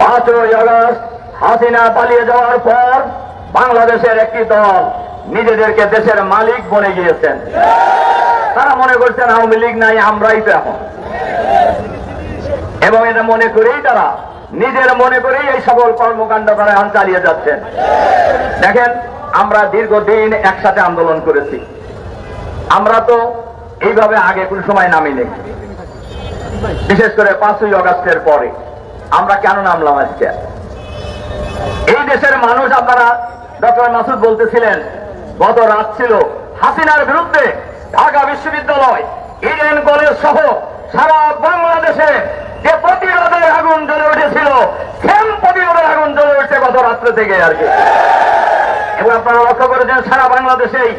পাঁচই আগস্ট হাসিনা পালিয়ে যাওয়ার পর বাংলাদেশের একটি দল নিজেদেরকে দেশের মালিক বনে গিয়েছেন। তারা মনে করছেন আওয়ামী লীগ নাই, আমরাই তো এখন। এবং এটা মনে করেই তারা নিজের মনে করেই এই সকল কর্মকাণ্ড তারা চালিয়ে যাচ্ছেন। দেখেন, আমরা দীর্ঘদিন একসাথে আন্দোলন করেছি। আমরা তো এইভাবে আগে কোন সময় নামিনি। বিশেষ করে পাঁচই অগাস্টের পরে। আমরা কেন নামলাম আজকে? এই দেশের মানুষ আপনারা ডক্টর মাসুদ বলতেছিলেন, গত রাত ছিল হাসিনার বিরুদ্ধে ঢাকা বিশ্ববিদ্যালয়, ইডেন কলেজ সহ সারা বাংলাদেশে যে প্রতিরোধের আগুন জ্বলে উঠেছিল, সেম প্রতিরোধের আগুন জ্বলে উঠছে গত রাত্রে থেকে আর কি। এবং আপনারা লক্ষ্য করেছেন, সারা বাংলাদেশেই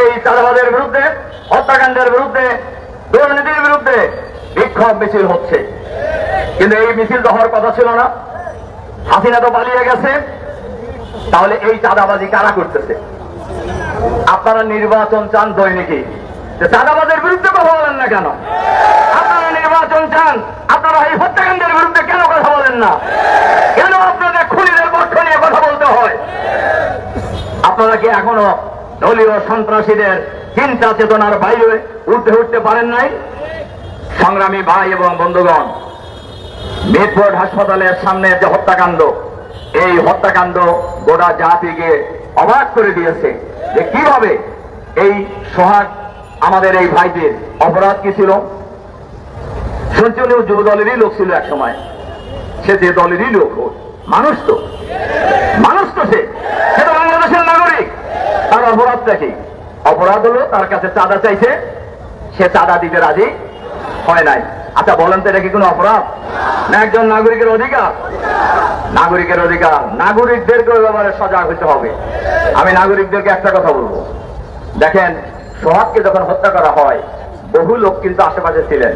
এই চাঁদাবাদের বিরুদ্ধে, হত্যাকাণ্ডের বিরুদ্ধে, দুর্নীতির বিরুদ্ধে বিক্ষোভ মিছিল হচ্ছে। কিন্তু এই মিছিল তো হওয়ার কথা ছিল না। হাসিনা তো পালিয়ে গেছে। তাহলে এই চাঁদাবাজি কারা করতেছে? আপনারা নির্বাচন চান দৈনিকই। চাঁদাবাজের বিরুদ্ধে কথা বলেন না কেন? আপনারা নির্বাচন চান, আপনারা এই হত্যাকাণ্ডের বিরুদ্ধে কেন কথা বলেন না? কেন আপনাদের খুনিদের পক্ষ নিয়ে কথা বলতে হয়? আপনারা কি এখনও দলীয় সন্ত্রাসীদের চিন্তা চেতনার বাইরে উঠতে উঠতে পারেন নাই? সংগ্রামী ভাই এবং বন্ধুগণ মিটফোর্ড হাসপাতালের সামনে যে হত্যাকাণ্ড, এই হত্যাকাণ্ড গোটা জাতিকে অবাক করে দিয়েছে যে কীভাবে এই সোহাগ, আমাদের এই ভাইদের অপরাধ কি ছিল? শুনছি যুব দলেরই লোক ছিল এক সময় সে যে দলেরই লোক ও। মানুষ তো। মানুষ তো সে। সে তো বাংলাদেশের নাগরিক। তার অপরাধটা কি? অপরাধ হলো তার কাছে চাঁদা চাইছে। সে চাঁদা দিতে রাজি হয় নাই। আচ্ছা বলেন তো এটা কি কোনো অপরাধ? না একজন নাগরিকের অধিকার? নাগরিকের অধিকার। নাগরিকদেরকে ওই ব্যাপারে সজাগ হতে হবে। আমি নাগরিকদেরকে একটা কথা বলব। দেখেন, সোহাগকে যখন হত্যা করা হয়, বহু লোক কিন্তু আশেপাশে ছিলেন।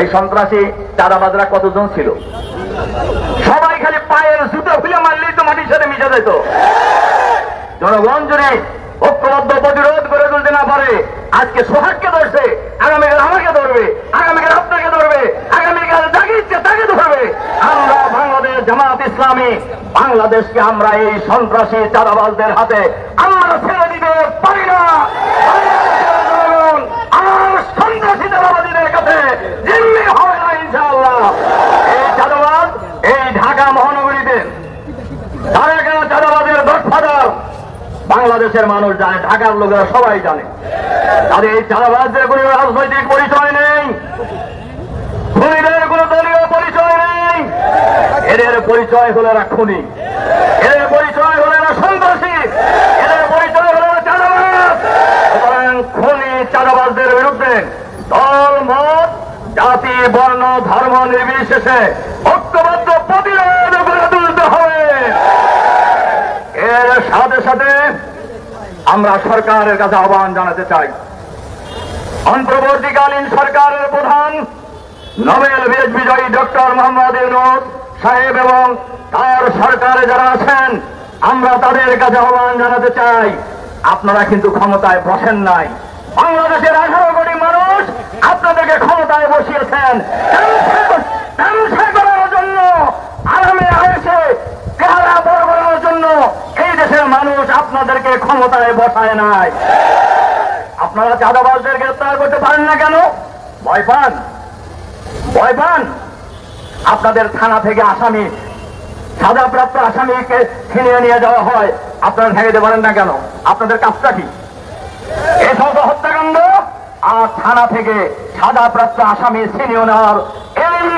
এই সন্ত্রাসী চাঁদাবাজরা কতজন ছিল? সবাই খালি পায়ের জুতো খুলে মারলেই তো মাটির সাথে মিশে যেত। জনগণ যদি ঐক্যবদ্ধ প্রতিরোধ করে তুলতে না পারে, আজকে সোহাগকে ধরছে। আগামীকাল আমাকে ধরবে, আগামীকাল আপনাকে ধরবে, আগামীকাল যাকে ইচ্ছে তাকে ধরবে। আমরা বাংলাদেশ জামাত ইসলামী, বাংলাদেশকে আমরা এই সন্ত্রাসী চাঁদাবাজদের হাতে আমরা ছেড়ে দিতে পারি না। আর সন্ত্রাসী ইনশাআল্লাহ। এই এই ঢাকা মহানগরীতে বাংলাদেশের মানুষ জানে, ঢাকার লোকেরা সবাই জানে। তাদের এই চাঁদাবাজদের কোনো রাজনৈতিক পরিচয় নেই। খুনিদের কোনো দলীয় পরিচয় নেই। এদের পরিচয় হলো এরা খুনি। এদের পরিচয় হলো এরা সন্ত্রাসী। এদের পরিচয় হলো এরা চাঁদাবাজ। খুনি চাঁদাবাজদের বিরুদ্ধে দল, মত, জাতি, বর্ণ, ধর্ম নির্বিশেষে ঐক্যবদ্ধ প্রতিরোধ করে তুলতে হবে এর সাথে সাথে আমরা সরকারের কাছে আহ্বান জানাতে চাই। অন্তর্বর্তীকালীন সরকারের প্রধান নোবেল বিজয় বিজয়ী ডক্টর মোহাম্মদ ইউনুস সাহেব এবং তার সরকারে যারা আছেন, আমরা তাদের কাছে আহ্বান জানাতে চাই। আপনারা কিন্তু ক্ষমতায় বসেন নাই। বাংলাদেশের আঠারো কোটি মানুষ আপনাদেরকে ক্ষমতায় বসিয়েছেন ব্যবসা- ব্যবসা করার জন্য আরামে আয়েসে চেহারা বড় করার জন্য এই দেশের মানুষ আপনাদেরকে ক্ষমতায় বসায় নাই। আপনারা চাঁদাবাজদের গ্রেপ্তার করতে পারেন না কেন? ভয় পান? ভয় পান? আপনাদের থানা থেকে আসামি, সাজাপ্রাপ্ত আসামিকে ছিনিয়ে নিয়ে যাওয়া হয়। আপনারা ঠেকাতে পারেন না কেন? আপনাদের কাজটা কি? সমস্ত হত্যাকাণ্ড আর থানা থেকে সাজাপ্রাপ্ত আসামি ছিনিয়ে নেওয়ার এই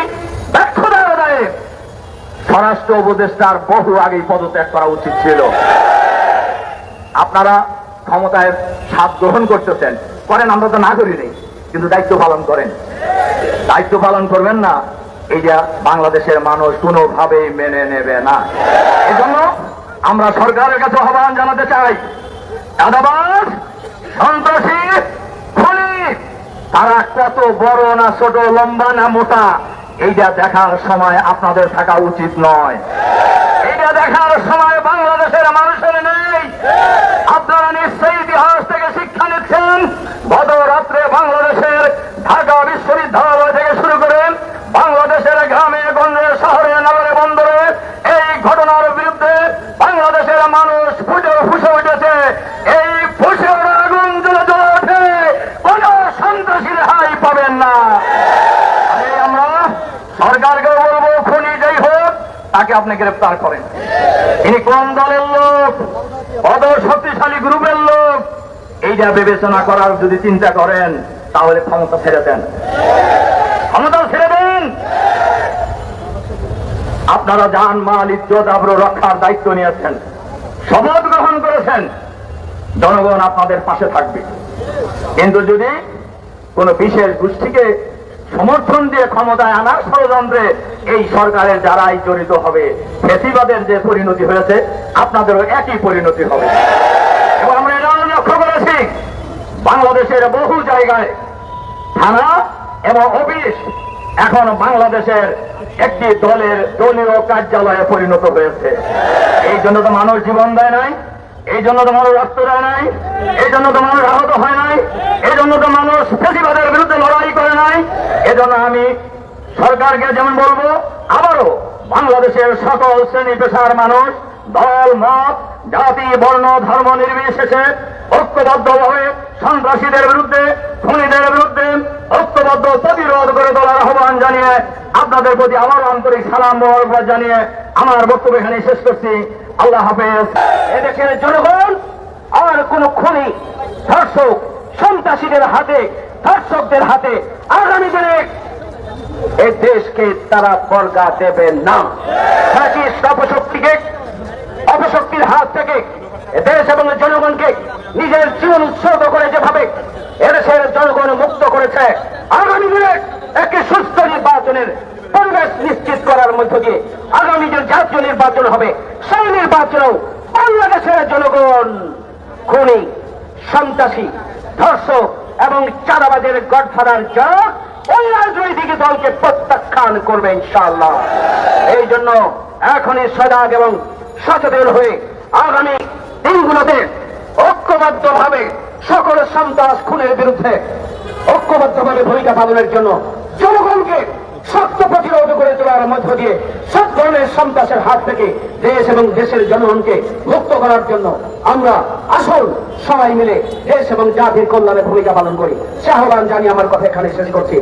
ব্যর্থতার দায়ে স্বরাষ্ট্র উপদেষ্টার বহু আগেই পদত্যাগ করা উচিত ছিল। আপনারা ক্ষমতায় স্বাদ গ্রহণ করতেছেন, করেন, আমরা তো না করি নেই, কিন্তু দায়িত্ব পালন করেন। দায়িত্ব পালন করবেন না, এই যে বাংলাদেশের মানুষ কোনোভাবেই মেনে নেবে না। এই জন্য আমরা সরকারের কাছে আহ্বান জানাতে চাই দাদাবাস সন্ত্রাসী, খুনি, তারা কত বড় না ছোট, লম্বা না মোটা, এইটা দেখার সময় আপনাদের থাকা উচিত নয়। এইটা দেখার সময় বাংলাদেশের মানুষের নেই। আপনারা নিশ্চয়ই ইতিহাস থেকে শিক্ষা নিচ্ছেন। গত রাত্রে বাংলাদেশের ঢাকা বিশ্ববিদ্যালয় থেকে শুরু করে বাংলাদেশের গ্রামে গঞ্জে শহরে নগরে বন্ধ তাকে আপনি গ্রেফতার করেন। ইনি কোন দলের লোক অদর শক্তিশালী গ্রুপের লোক। এইটা বিবেচনা করার যদি চিন্তা করেন, তাহলে ক্ষমতা ছেড়ে দেন। ক্ষমতা ছেড়ে দেন! আপনারা যান, মাল, ইজ্জত, আব্রু রক্ষার দায়িত্ব নিয়েছেন। শপথ গ্রহণ করেছেন। জনগণ আপনাদের পাশে থাকবে। কিন্তু যদি কোন বিশেষ গোষ্ঠীকে সমর্থন দিয়ে ক্ষমতায় আনার ষড়যন্ত্রে এই সরকারের যারাই জড়িত হবে। ফেসিবাদের যে পরিণতি হয়েছে, আপনাদেরও একই পরিণতি হবে। এবং আমরা এটাও লক্ষ্য করেছি, বাংলাদেশের বহু জায়গায় থানা এবং অফিস এখন বাংলাদেশের একটি দলের দলীয় কার্যালয়ে পরিণত হয়েছে। এই জন্য তো মানুষ জীবন দেয় নাই। এই জন্য তো মানুষ রক্ত দেয় নাই এই জন্য তো মানুষ আহত হয় নাই এই জন্য তো মানুষ ফেসিবাদের বিরুদ্ধে লড়াই করে নাই। এজন্য আমি সরকারকে যেমন বলব, আবারও বাংলাদেশের সকল শ্রেণি পেশার মানুষ দল, মত, জাতি, বর্ণ, ধর্ম নির্বিশেষে ঐক্যবদ্ধভাবে সন্ত্রাসীদের বিরুদ্ধে, খুনিদের বিরুদ্ধে ঐক্যবদ্ধ প্রতিরোধ করে তোলার আহ্বান জানিয়ে আপনাদের প্রতি আবার আন্তরিক সালাম জানিয়ে আমার বক্তব্য এখানে শেষ করছি। আল্লাহ হাফেজ। এদেশের জনগণ আর কোন খুনি, ধর্ষক, সন্ত্রাসীদের হাতে, ধর্ষকদের হাতে আগামী দিনে এই দেশকে তারা বর্গা দেবে না। অপশক্তিকে অপশক্তির হাত থেকে দেশ এবং জনগণকে নিজের জীবন উৎসর্গ করে যেভাবে এদেশের জনগণ মুক্ত করেছে, আগামী দিনে একটি সুস্থ নির্বাচনের পরিবেশ নিশ্চিত করার মধ্য দিয়ে আগামী যে জাতীয় নির্বাচন হবে। সেই বাংলাদেশের জনগণ, খুনি, সন্ত্রাসী, ধর্ষক এবং চাঁদাবাজের গডফাদার জগ ওই রাজনৈতিক দলকে প্রত্যাখ্যান করবে ইনশাআল্লাহ। এই জন্য এখনই সজাগ এবং সচেতন হয়ে আগামী দিনগুলোতে ঐক্যবদ্ধ ভাবে সকল সন্ত্রাস, খুনের বিরুদ্ধে ঐক্যবদ্ধভাবে ভূমিকা পালনের জন্য জনগণকে শক্ত প্রতিরোধ করে তোলার মধ্য দিয়ে সব ধরনের সন্ত্রাসের হাত থেকে দেশ এবং দেশের জনগণকে মুক্ত করার জন্য আমরা আসল সবাই মিলে দেশ এবং জাতির কল্যাণের ভূমিকা পালন করি। সে আহ্বান জানিয়ে আমার কথা এখানে শেষ করছি।